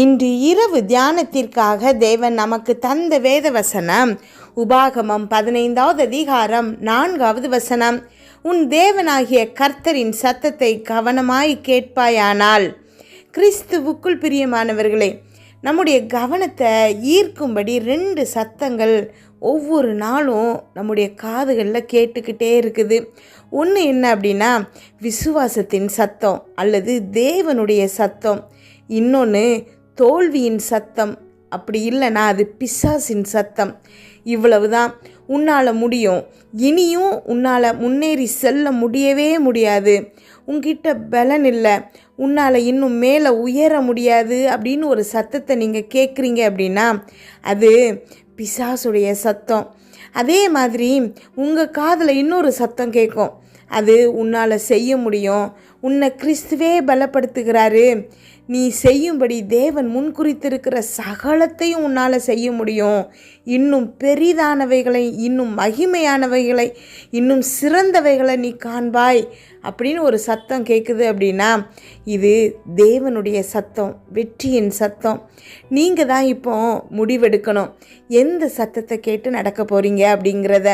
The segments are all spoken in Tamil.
இன்று இரவு தியானத்திற்காக தேவன் நமக்கு தந்த வேத வசனம் உபாகமம் பதினைந்தாவது அதிகாரம் நான்காவது வசனம். உன் தேவனாகிய கர்த்தரின் சத்தத்தை கவனமாய் கேட்பாயானால். கிறிஸ்துவுக்குள் பிரியமானவர்களே நம்முடைய கவனத்தை ஈர்க்கும்படி ரெண்டு சத்தங்கள் ஒவ்வொரு நாளும் நம்முடைய காதுகளில் கேட்டுக்கிட்டே இருக்குது. ஒன்று என்ன அப்படின்னா விசுவாசத்தின் சத்தம் அல்லது தேவனுடைய சத்தம். இன்னொன்று தோல்வியின் சத்தம். அப்படி இல்லைன்னா அது பிசாசின் சத்தம். இவ்வளவுதான். உன்னால் முடியும். இனியும் உன்னால் முன்னேறி செல்ல முடியவே முடியாது. உங்ககிட்ட பலன் இல்லை. உன்னால் இன்னும் மேலே உயர முடியாது அப்படின்னு ஒரு சத்தத்தை நீங்கள் கேட்குறீங்க அப்படின்னா அது பிசாசுடைய சத்தம். அதே மாதிரி உங்கள் காதில் இன்னொரு சத்தம் கேட்கும் அது உன்னால் செய்ய முடியும். உன்னை கிறிஸ்துவே பலப்படுத்துகிறாரு. நீ செய்யும்படி தேவன் முன்குறித்திருக்கிற சகலத்தையும் உன்னால் செய்ய முடியும். இன்னும் பெரிதானவைகளை இன்னும் மகிமையானவைகளை இன்னும் சிறந்தவைகளை நீ காண்பாய் அப்படின்னு ஒரு சத்தம் கேட்குது அப்படின்னா இது தேவனுடைய சத்தம் வெற்றியின் சத்தம். நீங்கள் தான் இப்போ முடிவெடுக்கணும். எந்த சத்தத்தை கேட்டு நடக்க போகிறீங்க அப்படிங்கிறத.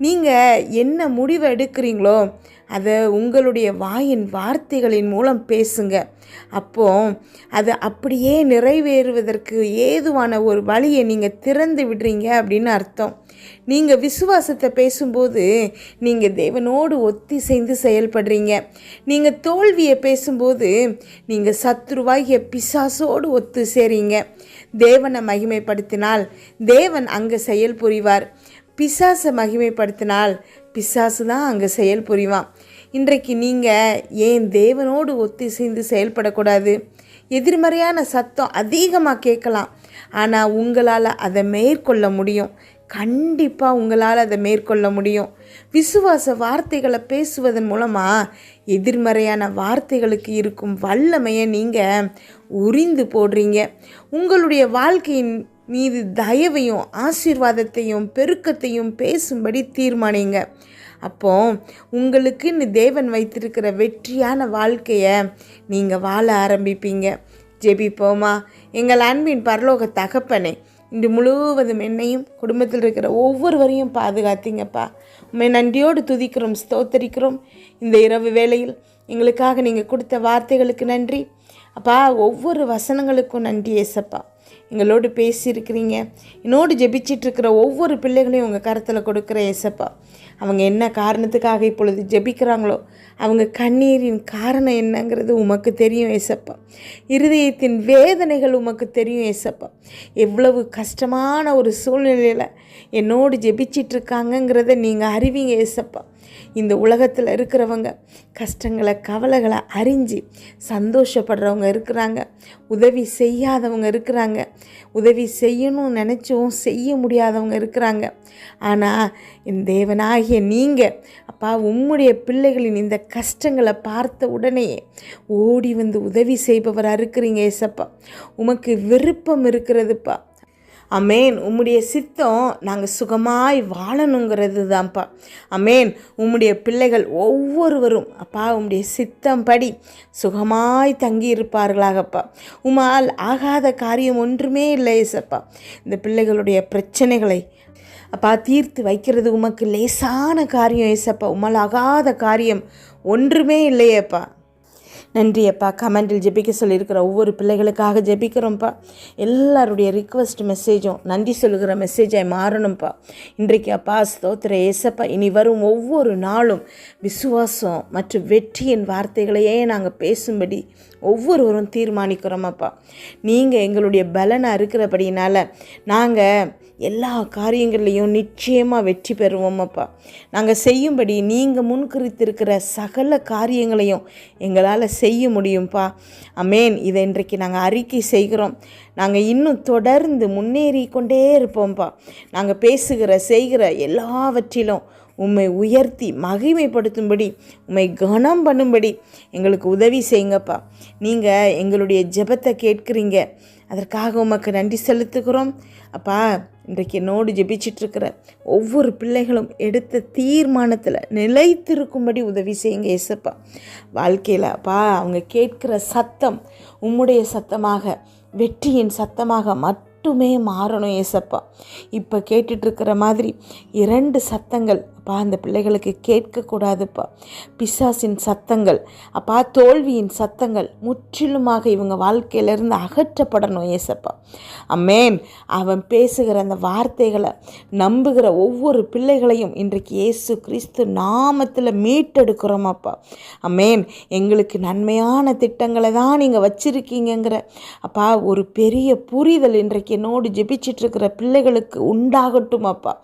நீங்கள் என்ன முடிவு எடுக்கிறீங்களோ அதை உங்களுடைய வாயின் வார்த்தைகளின் மூலம் பேசுங்க. அப்போ அது அப்படியே நிறைவேறுவதற்கு ஏதுவான ஒரு வழியை நீங்கள் திறந்து விடுறீங்க அப்படின்னு அர்த்தம். நீங்கள் விசுவாசத்தை பேசும்போது நீங்கள் தேவனோடு ஒத்திசைந்து செயல்படுறீங்க. நீங்கள் தோல்வியை பேசும்போது நீங்கள் சத்ருவாகிய பிசாசோடு ஒத்து சேரீங்க தேவனை மகிமைப்படுத்தினால் தேவன் அங்கே செயல் புரிவார் பிசாசை மகிமைப்படுத்தினால் பிசாசு தான் அங்கே செயல் புரிவான். இன்றைக்கு நீங்கள் ஏன் தேவனோடு ஒத்திசைந்து செயல்படக்கூடாது? எதிர்மறையான சத்தம் அதிகமாக கேட்கலாம். ஆனால் உங்களால் அதை மேற்கொள்ள முடியும். கண்டிப்பாக உங்களால் அதை மேற்கொள்ள முடியும். விசுவாச வார்த்தைகளை பேசுவதன் மூலமாக எதிர்மறையான வார்த்தைகளுக்கு இருக்கும் வல்லமையை நீங்கள் உரிந்து போடுறீங்க. உங்களுடைய வாழ்க்கையின் மீது தயவையும் ஆசீர்வாதத்தையும் பெருக்கத்தையும் பேசும்படி தீர்மானிங்க. அப்போ உங்களுக்குன்னு தேவன் வைத்திருக்கிற வெற்றியான வாழ்க்கையை நீங்கள் வாழ ஆரம்பிப்பீங்க. ஜெபிப்போமா? எங்கள் அன்பின் பரலோக தகப்பனே இன்று முழுவதும் என்னையும் குடும்பத்தில் இருக்கிற ஒவ்வொருவரையும் பாதுகாத்தீங்கப்பா. உண்மை நன்றியோடு துதிக்கிறோம் ஸ்தோத்தரிக்கிறோம். இந்த இரவு வேளையில் எங்களுக்காக நீங்கள் கொடுத்த வார்த்தைகளுக்கு நன்றி. அப்பா ஒவ்வொரு வசனங்களுக்கும் நன்றி ஏசப்பா. எங்களோடு பேசியிருக்கிறீங்க. என்னோடு ஜெபிச்சிட்டு இருக்கிற ஒவ்வொரு பிள்ளைகளையும் உங்கள் கருத்தில் கொடுக்குற ஏசப்பா. அவங்க என்ன காரணத்துக்காக இப்பொழுது ஜெபிக்கிறாங்களோ அவங்க கண்ணீரின் காரணம் என்னங்கிறது உமக்கு தெரியும் ஏசப்பா. இருதயத்தின் வேதனைகள் உமக்கு தெரியும் ஏசப்பா. எவ்வளவு கஷ்டமான ஒரு சூழ்நிலையில் என்னோடு ஜெபிச்சிட்ருக்காங்கங்கிறத நீங்கள் அறிவீங்க ஏசப்பா. இந்த உலகத்தில் இருக்கிறவங்க கஷ்டங்களை கவலைகளை அறிஞ்சு சந்தோஷப்படுறவங்க இருக்கிறாங்க. உதவி செய்யாதவங்க இருக்கிறாங்க. உதவி செய்யணும்னு நினச்சும் செய்ய முடியாதவங்க இருக்கிறாங்க. ஆனால் என் தேவனாகிய நீங்கள் அப்பா உம்முடைய பிள்ளைகளின் இந்த கஷ்டங்களை பார்த்த உடனேயே ஓடி வந்து உதவி செய்பவராக இருக்கிறீங்க ஏசப்பா. உமக்கு விருப்பம் இருக்கிறதுப்பா. அமேன். உம்முடைய சித்தம் நாங்கள் சுகமாய் வாழணுங்கிறது தான்ப்பா அமேன். உம்முடைய பிள்ளைகள் ஒவ்வொருவரும் அப்பா உம்முடைய சித்தம் படி சுகமாய் தங்கி இருப்பார்களாகப்பா உமால் ஆகாத காரியம் ஒன்றுமே இல்லை ஏசப்பா இந்த பிள்ளைகளுடைய பிரச்சனைகளை அப்பா தீர்த்து வைக்கிறது உமக்கு லேசான காரியம் ஏசப்பா உமால் ஆகாத காரியம் ஒன்றுமே இல்லையேப்பா. நன்றியப்பா. கமெண்டில் ஜெபிக்க சொல்லியிருக்கிற ஒவ்வொரு பிள்ளைகளுக்காக ஜெபிக்கிறோம்ப்பா. எல்லாருடைய ரிக்வஸ்ட் மெசேஜும் நன்றி சொல்லுகிற மெசேஜாய் மாறணும்ப்பா. இன்றைக்கு அப்பா ஸ்தோத்திர ஏசப்பா இனி வரும் ஒவ்வொரு நாளும் விசுவாசம் மற்றும் வெற்றியின் வார்த்தைகளையே நாங்கள் பேசும்படி ஒவ்வொருவரும் தீர்மானிக்கிறோமப்பா நீங்கள் எங்களுடைய பலனாக இருக்கிறபடினால நாங்கள் எல்லா காரியங்கள்லையும் நிச்சயமாக வெற்றி பெறுவோமப்பா நாங்கள் செய்யும்படி நீங்கள் முன்குறித்திருக்கிற சகல காரியங்களையும் எங்களால் செய்ய முடியும்ப்பா அமேன். இதை இன்றைக்கு நாங்கள் அறிக்கை செய்கிறோம். நாங்கள் இன்னும் தொடர்ந்து முன்னேறி கொண்டே இருப்போம்ப்பா நாங்கள் பேசுகிற செய்கிற எல்லாவற்றிலும் உம்மை உயர்த்தி மகிமைப்படுத்தும்படி உம்மை கனம் பண்ணும்படி எங்களுக்கு உதவி செய்யுங்கப்பா. நீங்கள் எங்களுடைய ஜெபத்தை கேட்குறீங்க. அதற்காக உமக்கு நன்றி செலுத்துகிறோம். அப்பா இன்றைக்கு என்னோடு ஜெபிச்சிட்ருக்கிற ஒவ்வொரு பிள்ளைகளும் எடுத்த தீர்மானத்தில் நிலைத்திருக்கும்படி உதவி செய்யுங்க ஏசப்பா வாழ்க்கையில் அப்பா அவங்க கேட்குற சத்தம் உம்முடைய சத்தமாக வெற்றியின் சத்தமாக மட்டுமே மாறணும் ஏசப்பா. இப்போ கேட்டுட்ருக்கிற மாதிரி இரண்டு சத்தங்கள் அப்பா அந்த பிள்ளைகளுக்கு கேட்கக்கூடாதுப்பா. பிசாசின் சத்தங்கள் அப்பா தோல்வியின் சத்தங்கள் முற்றிலுமாக இவங்க வாழ்க்கையிலேருந்து அகற்றப்படணும் ஏசப்பா. அம்மேன். அவன் பேசுகிற அந்த வார்த்தைகளை நம்புகிற ஒவ்வொரு பிள்ளைகளையும் இன்றைக்கு இயேசு கிறிஸ்து நாமத்தில் மீட்டெடுக்கிறோமாப்பா. அம்மேன். எங்களுக்கு நன்மையான திட்டங்களை தான் நீங்கள் வச்சுருக்கீங்கங்கிற அப்பா ஒரு பெரிய புரிதல் இன்றைக்கு என்னோடு ஜெபிச்சிட்டு இருக்கிற பிள்ளைகளுக்கு உண்டாகட்டும் அப்பா.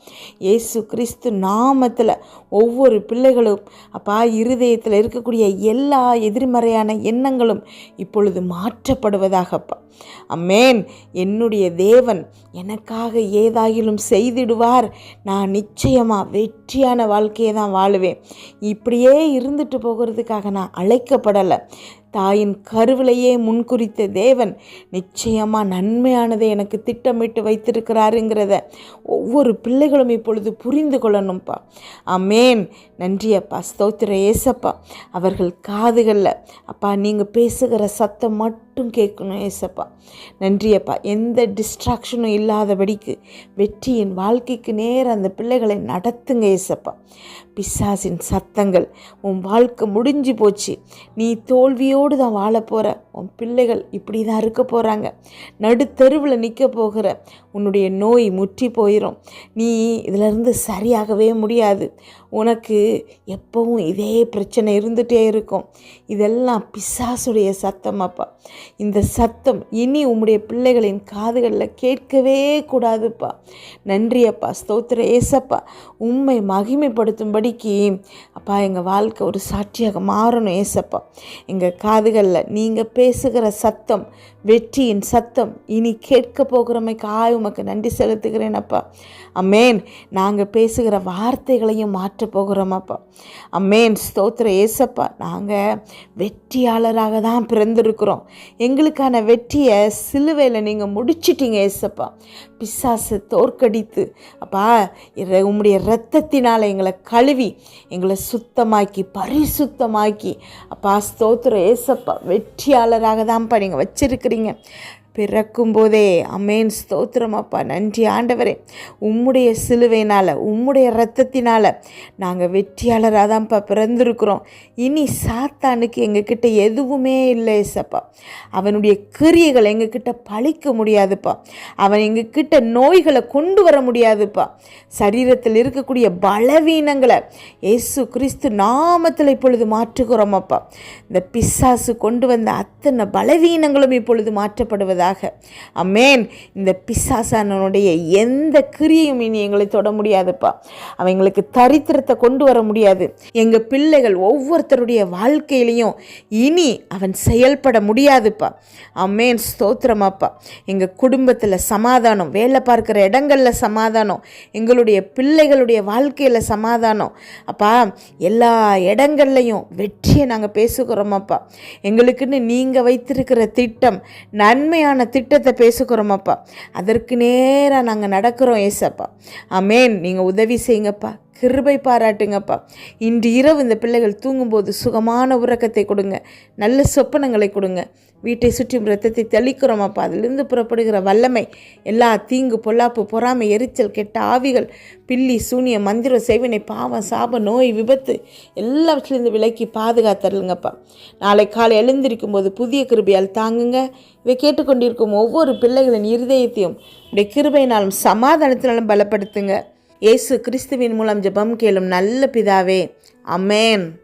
இயேசு கிறிஸ்து நாமத்தில் ஒவ்வொரு பிள்ளைகளும் அப்பா இருதயத்தில் இருக்கக்கூடிய எல்லா எதிர்மறையான எண்ணங்களும் இப்பொழுது மாற்றப்படுவதாகப்பா அம்மேன் என்னுடைய தேவன் எனக்காக ஏதாகிலும் செய்திடுவார். நான் நிச்சயமாக வெற்றியான வாழ்க்கையை தான் வாழுவேன். இப்படியே இருந்துட்டு போகிறதுக்காக நான் அழைக்கப்படலை. தாயின் கருவிலையே முன்குறித்த தேவன் நிச்சயமாக நன்மையானதை எனக்கு திட்டமிட்டு வைத்திருக்கிறாருங்கிறத ஒவ்வொரு பிள்ளைகளும் இப்பொழுது புரிந்து கொள்ளணும்ப்பா அமேன் நன்றி அப்பா. ஸ்தோத்திர ஏசப்பா. அவர்கள் காதுகளில் அப்பா நீங்கள் பேசுகிற சத்தம் மட்டும் கேட்கணும் ஏசப்பா. நன்றியப்பா. எந்த டிஸ்ட்ராக்ஷனும் இல்லாதபடிக்கு வெற்றியின் வாழ்க்கைக்கு நேர அந்த பிள்ளைகளை நடத்துங்க ஏசப்பா. பிசாசின் சத்தங்கள் உன் வாழ்க்கை முடிஞ்சு போச்சு. நீ தோல்வியோடு தான் வாழ போகிற உன் பிள்ளைகள் இப்படி தான் இருக்க போகிறாங்க நடுத்தருவில் நிற்க போகிற உன்னுடைய நோய் முற்றி போயிடும் நீ இதிலிருந்து சரியாகவே முடியாது. உனக்கு எப்பவும் இதே பிரச்சனை இருந்துகிட்டே இருக்கும். இதெல்லாம் பிசாசுடைய சத்தம் அப்பா. இந்த சத்தம் இனி உம்முடைய பிள்ளைகளின் காதுகளில் கேட்கவே கூடாதுப்பா. நன்றி அப்பா ஸ்தோத்திர ஏசப்பா உண்மை மகிமைப்படுத்தும்படிக்கு அப்பா எங்கள் வாழ்க்கை ஒரு சாட்சியாக மாறணும் ஏசப்பா. எங்கள் காதுகளில் நீங்கள் பேசுகிற சத்தம் வெற்றியின் சத்தம் இனி கேட்க போகிறமைக்காய் உமக்கு நன்றி செலுத்துகிறேன் அப்பா. அம்மேன். நாங்கள் பேசுகிற வார்த்தைகளையும் மாற்றப் போகிறோம் அப்பா. அம்மேன். ஸ்தோத்திர ஏசப்பா. நாங்கள் வெற்றியாளராக தான் பிறந்திருக்கிறோம். எங்களுக்கான வெற்றியை சிலுவையில் நீங்கள் முடிச்சிட்டீங்க ஏசப்பா. பிசாசு தோற்கடித்து அப்பா உம்முடைய இரத்தத்தினால் எங்களை கழுவி எங்களை சுத்தமாக்கி பரிசுத்தமாக்கி. அப்பா ஸ்தோத்திர ஏசப்பா வெற்றியாளராக தான்ப்பா நீங்கள் வச்சுருக்கிறீங்க. பிறக்கும் போதே அமேன். ஸ்தோத்திரம் அப்பா. நன்றி ஆண்டவரே. உம்முடைய சிலுவையினால் உம்முடைய ரத்தத்தினால் நாங்கள் வெற்றியாளராக தான்ப்பா பிறந்திருக்கிறோம். இனி சாத்தானுக்கு எங்ககிட்ட எதுவுமே இல்லை ஏசப்பா. அவனுடைய கிரியைகள் எங்ககிட்ட பழிக்க முடியாதுப்பா. அவன் எங்ககிட்ட நோய்களை கொண்டு வர முடியாதுப்பா. சரீரத்தில் இருக்கக்கூடிய பலவீனங்களை இயேசு கிறிஸ்து நாமத்தில் இப்பொழுது மாற்றுகிறோம் அப்பா. இந்த பிசாசு கொண்டு வந்த அத்தனை பலவீனங்களும் இப்பொழுது மாற்றப்படுவது மாற்றப்படுவதாக அமேன் இந்த பிசாசானனுடைய எந்த கிரியையும் இனி எங்களை தொட முடியாதுப்பா. அவன் எங்களுக்கு தரித்திரத்தை கொண்டு வர முடியாது. எங்கள் பிள்ளைகள் ஒவ்வொருத்தருடைய வாழ்க்கையிலையும் இனி அவன் செயல்பட முடியாதுப்பா. அமேன் ஸ்தோத்திரமாப்பா. எங்கள் குடும்பத்தில் சமாதானம் வேலை பார்க்குற இடங்களில் சமாதானம் எங்களுடைய பிள்ளைகளுடைய வாழ்க்கையில் சமாதானம். அப்பா எல்லா இடங்கள்லையும் வெற்றியை நாங்கள் பேசுகிறோமாப்பா. எங்களுக்குன்னு நீங்கள் வைத்திருக்கிற திட்டம் நன்மையான திட்டத்தை பேசுகிறோமப்பா அதற்கு நேராக நாங்கள் நடக்கிறோம் ஏசப்பா. அமேன் நீங்கள் உதவி செய்யுங்கப்பா. கிருபை பாராட்டுங்கப்பா. இன்று இரவு இந்த பிள்ளைகள் தூங்கும்போது சுகமான உறக்கத்தை கொடுங்க. நல்ல சொப்பனங்களை கொடுங்க. வீட்டை சுற்றியும் ரத்தத்தை தெளிக்கிறோமாப்பா. அதிலிருந்து புறப்படுகிற வல்லமை எல்லா தீங்கு பொல்லாப்பு பொறாமை எரிச்சல் கெட்ட ஆவிகள் பில்லி சூனிய மந்திரம் சேவினை பாவம் சாப நோய் விபத்து எல்லாவற்றிலிருந்து விலக்கி பாதுகாத்தருங்கப்பா நாளை காலை எழுந்திருக்கும் போது புதிய கிருபையால் தாங்குங்க. இதை கேட்டுக்கொண்டிருக்கும் ஒவ்வொரு பிள்ளைகளின் இருதயத்தையும் உடைய கிருபையினாலும் சமாதானத்தினாலும் பலப்படுத்துங்க. இயேசு கிறிஸ்துவின் மூலம் ஜெபம் கேளும் நல்ல பிதாவே. அமேன்